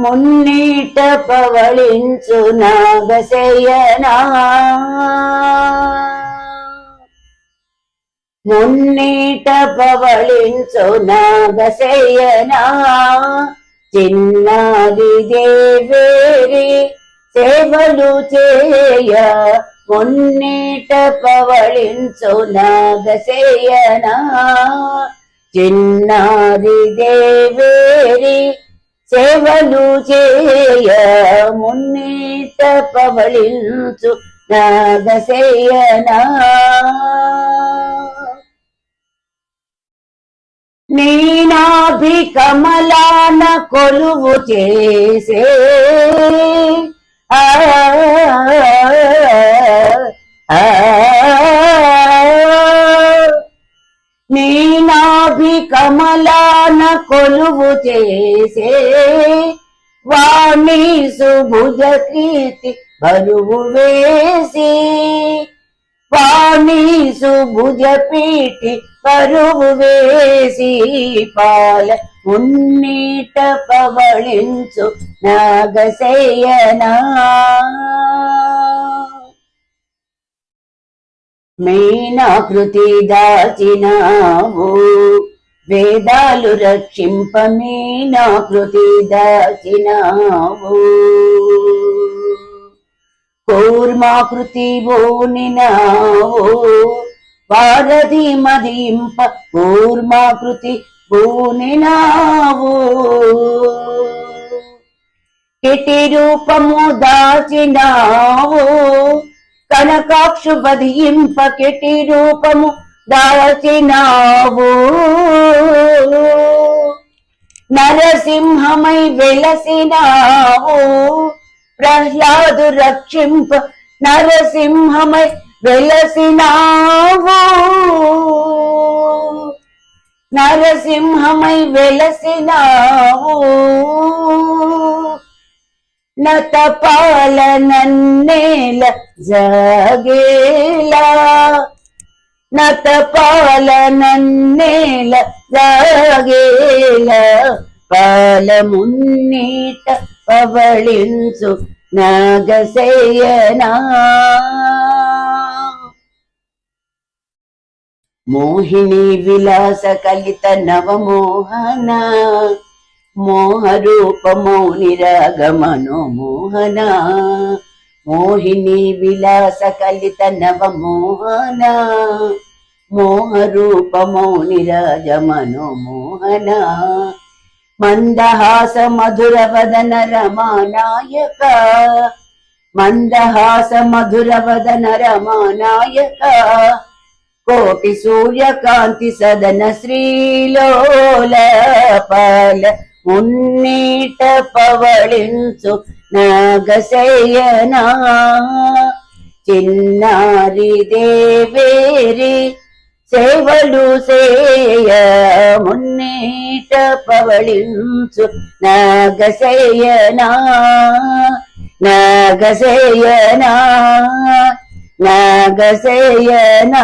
మున్నీట పవళించు నాగశయనా మున్నీట పవళించు నాగశయనా చిన్నాది దేవేరి సేవలు చేయ మున్నీట పవళించు నాగశయనా చిన్నాది దేవే సేవలు చేయ మున్నీట పవళించు నాగశయనా. నీనాభి కమలాన కొలువు చేసే. ఆ, కమలాన కొలువు చేసే వాణి సుభుజ కీర్తి బరువు వేసి వాణి సుభుజ పీటి బరువు వేసి పాల ఉన్నీట పవళించు నాగశయనా. మీనాకృతి దాచినావు. వేదాలు రక్షింపమే నా కృతి దాచినావు. కూర్మాకృతి బోనినావు వారధి మదింప కూర్మాకృతి బోనినావు కిటి రూపము దాచినావు. కనకాక్షు బదింప కిటి రూపము దాచినావు. నరసింహమై వెలసినావు. ప్రహ్లాదు రక్షింప నరసింహమై వెలసినావు. నరసింహమై వెలసినావు. నతపాల నన్నేల జాగేలా. నతపాల నన్నేల జాగేలా. పాలమున్నీట పవళించు నాగశయనా. మోహిని విలాస కలిత నవమోహన మోహరూపమో మౌని మోహన మోహిని విలాస కలిత నవమోహన మోహరూపమో మౌని మోహన మందహాస మధుర వదన రమానాయక మందహాస మధుర వదన రమానాయక కోటి సూర్యకాంతి సదన శ్రీలోల పాల మున్నీట పవళించు నాగశయనా. చిన్నారి దేవేరి సేవలు సేయ మున్నేట పవళించు నాగసేయనా నాగసేయనా నాగసేయనా